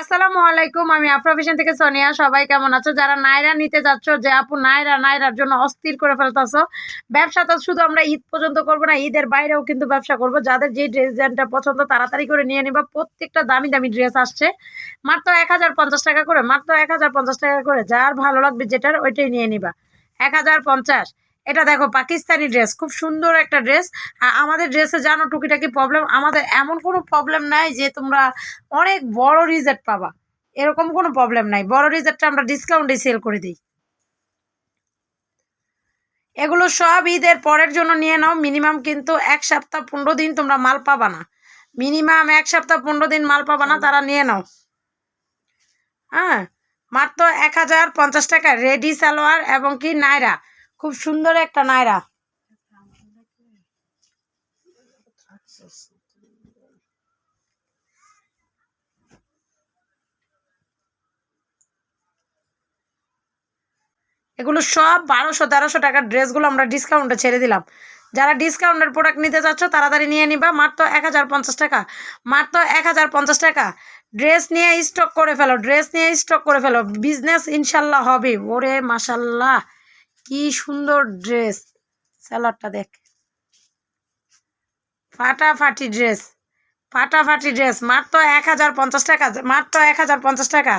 আসসালামু আলাইকুম, আমি থেকে সোনিয়া। সবাই কেমন আছো? যারা নাইরা নিতে যাচ্ছ, যে আপু নাইরা নাইরার জন্য অস্থির করে ব্যবসা তো শুধু আমরা ঈদ পর্যন্ত করব না, ঈদের বাইরেও কিন্তু ব্যবসা করব। যাদের যে ডিজাইনটা পছন্দ, তাড়াতাড়ি করে নিয়ে নিবা। প্রত্যেকটা দামি দামি ড্রেস আসছে। মাত্র এক হাজার পঞ্চাশ টাকা করে, মাত্র এক হাজার পঞ্চাশ টাকা করে, যার ভালো লাগবে যেটার, ওইটাই নিয়ে নিবা। এক হাজার পঞ্চাশ। এটা দেখো, পাকিস্তানি ড্রেস খুব সুন্দর একটা ড্রেস আমাদের ড্রেসে জানো, টুকিটাকি প্রবলেম আমাদের এমন কোনো প্রবলেম নাই যে তোমরা অনেক বড় রিজেক্ট পাবা। এরকম কোনো প্রবলেম নাই। বড় রিজেক্টটা আমরা ডিসকাউন্টে সেল করে দিই। এগুলো সব ঈদের পরের জন্য নিয়ে নাও। মিনিমাম কিন্তু এক সপ্তাহ পনেরো দিন তোমরা মাল পাবা না। মিনিমাম এক সপ্তাহ পনেরো দিন মাল পাবা না, তারা নিয়ে নাও। হ্যাঁ? মাত্র এক হাজার পঞ্চাশ টাকা রেডি সালোয়ার এবং কি নায়রা। খুব সুন্দর একটা নায়রা। এগুলো সব বারোশো, তেরোশো টাকার ড্রেসগুলো আমরা ডিসকাউন্টে ছেড়ে দিলাম। যারা ডিসকাউন্টের প্রোডাক্ট নিতে চাচ্ছ, তাড়াতাড়ি নিয়ে নিবা। মাত্র এক হাজার পঞ্চাশ টাকা। মাত্র এক হাজার পঞ্চাশ টাকা। ড্রেস নিয়ে স্টক করে ফেলো, ড্রেস নিয়ে স্টক করে ফেলো। বিজনেস ইনশাল্লাহ হবে। ওরে মাসাল্লাহ কি সুন্দর ড্রেস স্যালাডটা দেখ। ফাটাফাটি ড্রেস ফাটাফাটি ড্রেস মাত্র এক হাজার পঞ্চাশ টাকা। মাত্র এক হাজার পঞ্চাশ টাকা।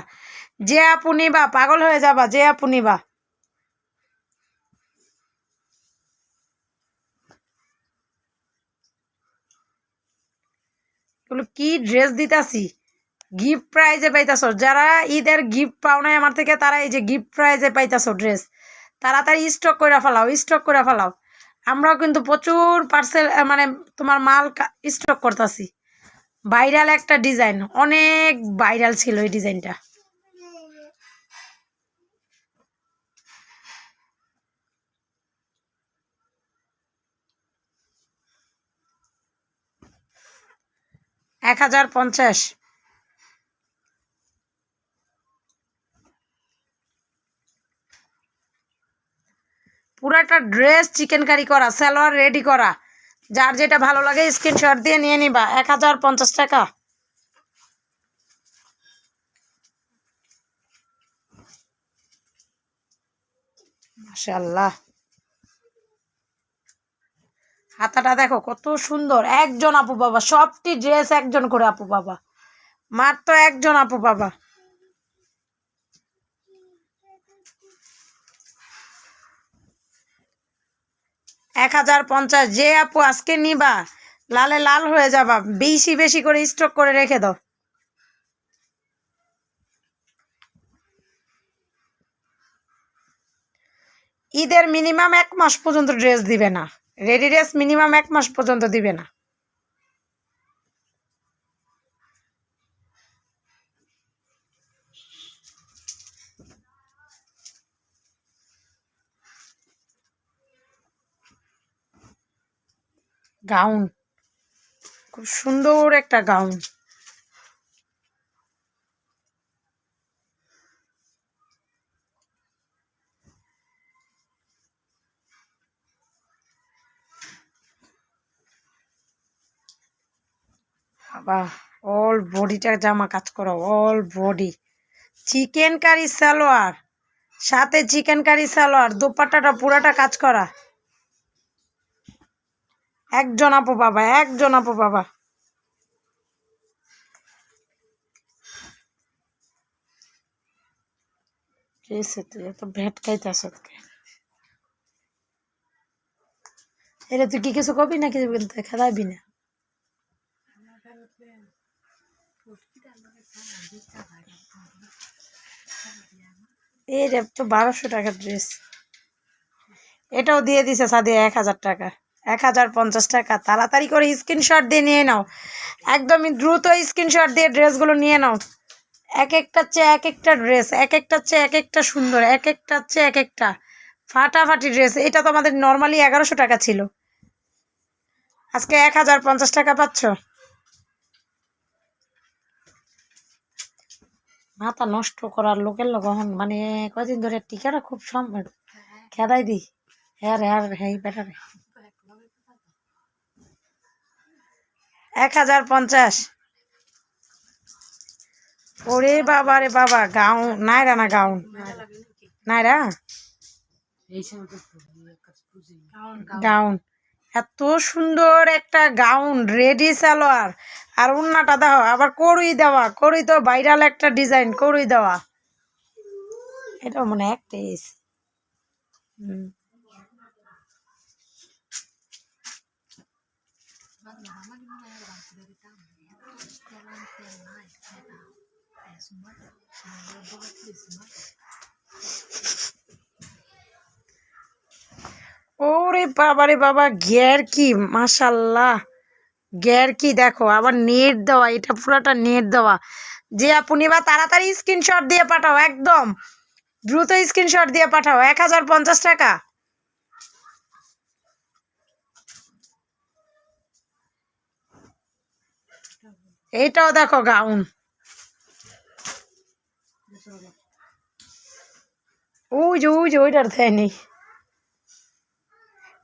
যে আপু নিবা, পাগল হয়ে যাবা, যে আপু নিবা। এগুলো কি ড্রেস দিতাছি? গিফট প্রাইজে পাইতাছো। যারা ঈদের গিফট পাও নাই আমার থেকে, তারা এই যে গিফট প্রাইজে পাইতাছো ড্রেস তাড়াতাড়ি স্টক করে ফেলাও স্টক করে ফেলাও। আমরাও কিন্তু প্রচুর পার্সেল মানে তোমার মাল স্টক করতেছি। ভাইরাল একটা ডিজাইন অনেক ভাইরাল ছিল এই ডিজাইনটা এক হাজার পঞ্চাশ। পুরাটা ড্রেস চিকেন কারি করা সালোয়ার রেডি করা। যার যেটা ভালো লাগে স্ক্রিনশট দিয়ে নিয়ে নিবা, এক হাজার পঞ্চাশ টাকা। হাতাটা দেখো কত সুন্দর। একজন আপু বাবা, সবটি ড্রেস একজন করে আপু বাবা। মাত্র একজন আপু বাবা। এক হাজার পঞ্চাশ। যে আপু, আজকে নিবা। লালে লাল হয়ে যাবা। বেশি বেশি করে স্টক করে রেখে দাও। ঈদের মিনিমাম এক মাস পর্যন্ত ড্রেস দিবে না। রেডি ড্রেস মিনিমাম এক মাস পর্যন্ত দিবে না। গাউন। খুব সুন্দর একটা গাউন। বাবা অল বডিটা জামা কাজ করা all body chicken curry salwar সাথে চিকেন কারি সালোয়ার দোপাট্টাটা পুরাটা কাজ করা। একজন আপু বাবা, একজন আপু বাবা। তুই ভেট তুই কি কিছু কবি না? এই তো বারোশো টাকার ড্রেস এটাও দিয়ে দিছে সাদিয়া এক হাজার টাকা। এক হাজার পঞ্চাশ টাকা। তাড়াতাড়ি করে স্ক্রিনশট দিয়ে নিয়ে নাও। একদমই দ্রুত স্ক্রিনশট দিয়ে ড্রেসগুলো নিয়ে নাও। এক একটা চেয়ে এক একটা ড্রেস এক একটা চেয়ে এক একটা সুন্দর এক একটা চেয়ে এক একটা ফাটাফাটি ড্রেস, এটা তো আমাদের নর্মালি এগারোশো টাকা ছিল। আজকে এক হাজার পঞ্চাশ টাকা পাচ্ছ? মাথা নষ্ট করার লোকের লোক মানে কদিন ধরে টিকাটা খুব সম খেদাই দিই। হ্যাঁ হ্যাঁ হ্যাঁ বেটারে। এক হাজার পঞ্চাশ। ওরে বাবা রে বাবা, গাউন নাইরা না গাউন? নাইরা গাউন। এত সুন্দর একটা গাউন, রেডি সালোয়ার। আর উন্নাটা দাও, আবার করুই দেওয়া। করুই তো ভাইরাল একটা ডিজাইন করুই দেওয়া। এটা মনে একটা এসে হুম। ওরে বাবা রে বাবা গ্যার কি, মাশাল্লাহ। গ্যার কি দেখো, আবার নেট দেওয়া, এটা পুরাটা নেট দেওয়া। যে আপনি বা তাড়াতাড়ি স্ক্রিনশট দিয়ে পাঠাও, একদম। দ্রুত স্ক্রিনশট দিয়ে পাঠাও, এক হাজার পঞ্চাশ টাকা। এইটাও দেখো গাউন উজ উজ ওইটার দেয়নি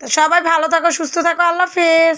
তো সবাই ভালো থাকো, সুস্থ থাকো, আল্লাহ হাফেজ।